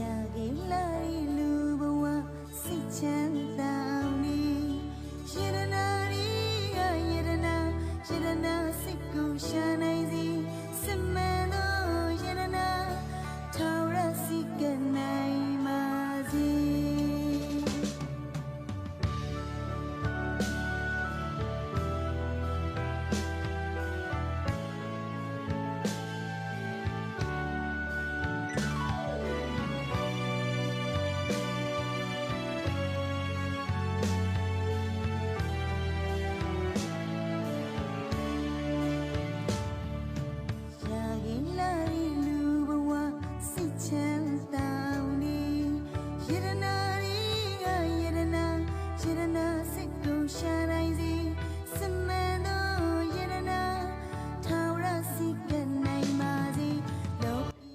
ရာကိလာရီလူဘဝစိတ်ချမ်းသာ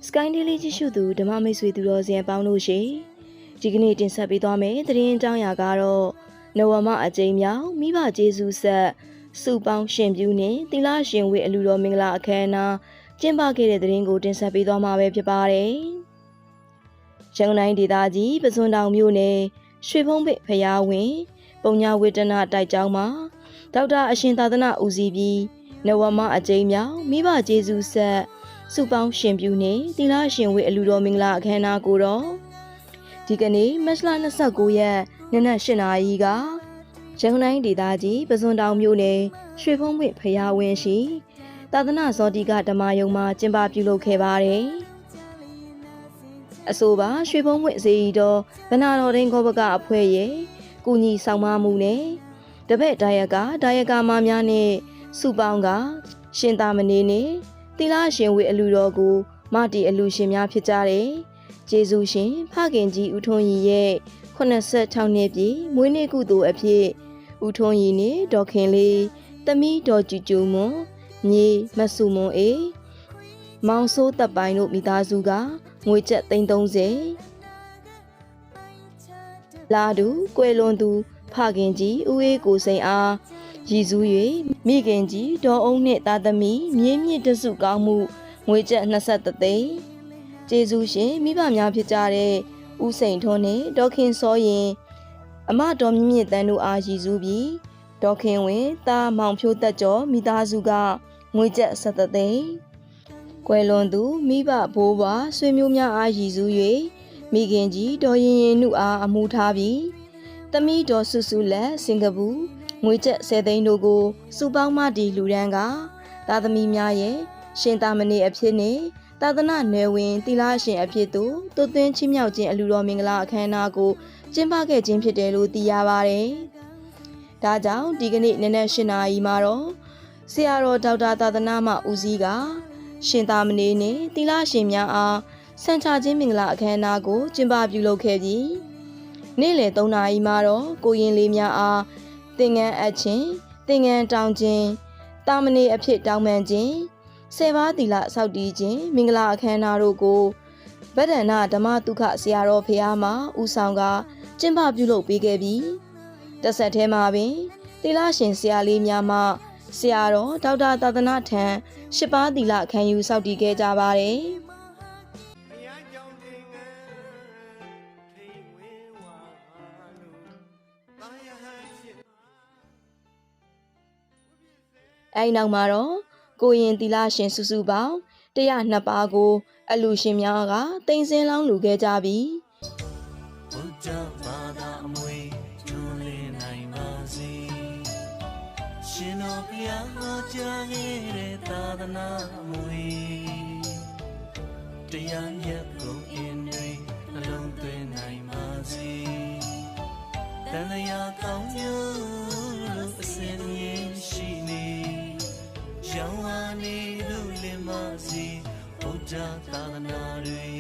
Sky Daily ကြည့်ရှုသူဓမ္မမိတ်ဆွေသူတော်စင်အပေါင်းတို့ရှင်ဒီကနေ့တင်ဆက်ပေးသွားမယ့်သတင်းအကြောင်းအရာကတော့နဝမအကျိန်မြောင်မိဘကျေးဇူးဆက်စုပေါင်းရှင်ပြူနဲ့သီလရှင်ဝေအလူတော်မင်္ဂလာအခမ်းအနားကျင်းပခဲ့တဲ့သတင်းကိုတင်ဆက်ပေးသွားမှာပဲဖြစ်ပါတယ်ရန်ကုန်တိုင်းဒေသကြီးပစွန်တောင်မြို့နယ်ရွှေဖုံးပိဖျားဝင် ပုံညာဝေတနာတိုက်ကျောင်းမှာဒေါက်တာအရှင်သာသနာဦးစီးပြီးနဝမအကျိန်မြောင်မိဘကျေးဇူးဆက် စုပေါင်းရှင်ပြူနေသီလရှင်ဝေအလူတော်မင်္ဂလာအခမ်းအနားကိုတော့ဒီကနေ့မတ်လ29ရက်နေ့နက်8နာရီကရန်ကုန်တိုင်းဒေသကြီးပစွန်တောင်မြို့နယ်ရွှေဖုံးပွင့်ဖျားဝင်းရှိသာသနာဇောတိကဓမ္မယုံမှာကျင်းပပြုလုပ်ခဲ့ပါတယ်အဆိုပါရွှေဖုံးပွင့်စေတီတော်ဗနာတော်ဒင်းကောဘကအဖွဲ့ရဲ့ကုညီဆောင်မမှုနဲ့တပည့်ဒါယကဒါယကမများနဲ့စုပေါင်းကရှင်သာမဏေနဲ့ သီလရှင်ဝေအလူတော်ကိုမတီအလူရှင်များဖြစ်ကြတယ်။ကျေးဇူးရှင်ဖခင်ကြီးဦးထွန်းရီရဲ့86နှစ်ပြည့်မွေးနေ့ကုသိုလ်အဖြစ်ဦးထွန်းရီနဲ့ဒေါ်ခင်လေးတမီးဒေါ်ကျူကျူမွန်ညီမဆူမွန်အေးမောင်ဆိုးတပ်ပိုင်းတို့မိသားစုကငွေကျပ်330လာတူကွယ်လွန်သူဖခင်ကြီးဦးအေးကိုစိန်အား ရည်စူး၍မိခင်ကြီးဒေါ်အုံးနှင့်သားသမီးမြင်းမြင့်တစုကောင်းမှုငွေကျပ်23သိန်းကျေးဇူးရှင်မိဘများဖြစ်ကြတဲ့ဦးစိန်ထွန်းနှင့်ဒေါခင်စောရင်အမတော်မြင့်မြင့်တန်းတို့အားရည်စူးပြီးဒေါခင်ဝင်းသားမောင်ဖြိုးသက်ကျော်မိသားစုကငွေကျပ်23သိန်းကွယ်လွန်သူမိဘဘိုးဘွားဆွေမျိုးများအားရည်စူး၍မိခင်ကြီးဒေါ်ရင်ရင်နှုအားအမှုထားပြီး သမီးဒေါ်စုစုလက်စင်ကာပူငွေကျပ်10သိန်းတို့ကိုစုပေါင်းမတီလူဒန်းကသာသမီများရဲ့ရှင်သာမဏေအဖြစ်နဲ့သာသနာနယ်ဝင်သီလရှင်အဖြစ်သို့သွတ်သွင်းချင်းမြောက်ခြင်းအလူတော်မင်္ဂလာအခမ်းအနားကိုကျင်းပခဲ့ခြင်းဖြစ်တယ်လို့သိရပါတယ်။ဒါကြောင့်ဒီကနေ့နနက်၈နာရီမှာတော့ဆရာတော်ဒေါက်တာသာသနာမဦးစီးကရှင်သာမဏေနဲ့သီလရှင်များအားဆန်ချခြင်းမင်္ဂလာအခမ်းအနားကိုကျင်းပပြုလုပ်ခဲ့ပြီး နေ့လယ်3နာရီမှာတော့ကိုရင်လေးများအားသင်ငန်းအပ်ခြင်းသင်ငန်းတောင်းခြင်းတာမဏေအဖြစ်တောင်းပန်ခြင်းဆယ်ပါးသီလဆောက်တည်ခြင်းမင်္ဂလာအခမ်းအနားတို့ကိုဗဒ္ဒနာဓမ္မတုခဆရာတော်ဖရာမှဦးဆောင်ကကျင်းပပြုလုပ်ပေးခဲ့ပြီးတစ်ဆက်တည်းမှာပင်သီလရှင်ဆရာလေးများမှဆရာတော်ဒေါက်တာသာသနာထံရှစ်ပါးသီလခံယူဆောက်တည်ခဲ့ကြပါတယ် တာယဟန်ဖြစ်အဲဒီနောက်မှာတော့ကိုရင်သီလရှင်စုစုပေါင်း102ပါးကို အလူရှင်များကတင်စင်းလောင်းလူခဲ့ကြပြီးဘုရားဘာသာအမွေကျွန်းလေးနိုင်ပါစေရှင်တော်ဘုရားဟောကြားခဲ့တဲ့သာသနာအမွေတရားမြတ်ကိုအ ရားသာ